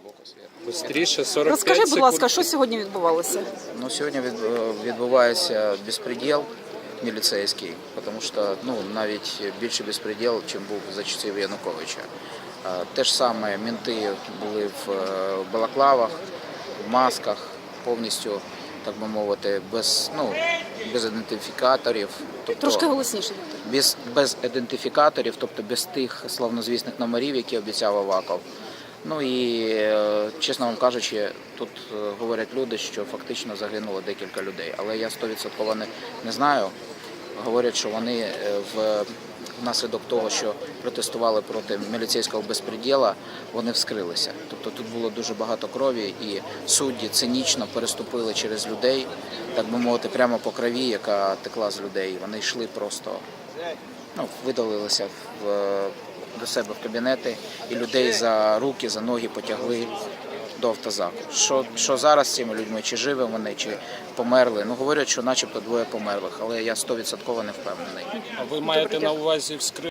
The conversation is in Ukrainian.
збоку світу. Бистріше 45 Розкажи, будь секунд. ласка, що сьогодні відбувалося? Ну, сьогодні від, відбувається безпреділ міліцейський, тому що ну, навіть більше безпреділ, ніж був за часів Януковича. Е, Те ж саме мінти були в е, балаклавах, в масках, повністю, так би мовити, без, ну, без ідентифікаторів. Тобто, Трошки голосніше. без, без ідентифікаторів, тобто без тих славнозвісних номерів, які обіцяв Аваков. Ну і е, чесно вам кажучи, тут е, говорять люди, що фактично загинуло декілька людей. Але я 100% не, не знаю. Говорять, що вони е, в внаслідок того, що протестували проти міліцейського безпреділа, вони вскрилися. Тобто тут було дуже багато крові, і судді цинічно переступили через людей, так би мовити, прямо по крові, яка текла з людей. Вони йшли просто ну, видалилися в, до себе в кабінети і людей за руки, за ноги потягли до автозаку. Що, що зараз з цими людьми? Чи живі вони, чи померли? Ну говорять, що начебто двоє померлих, але я 100% не впевнений. А ви маєте на увазі вскрити?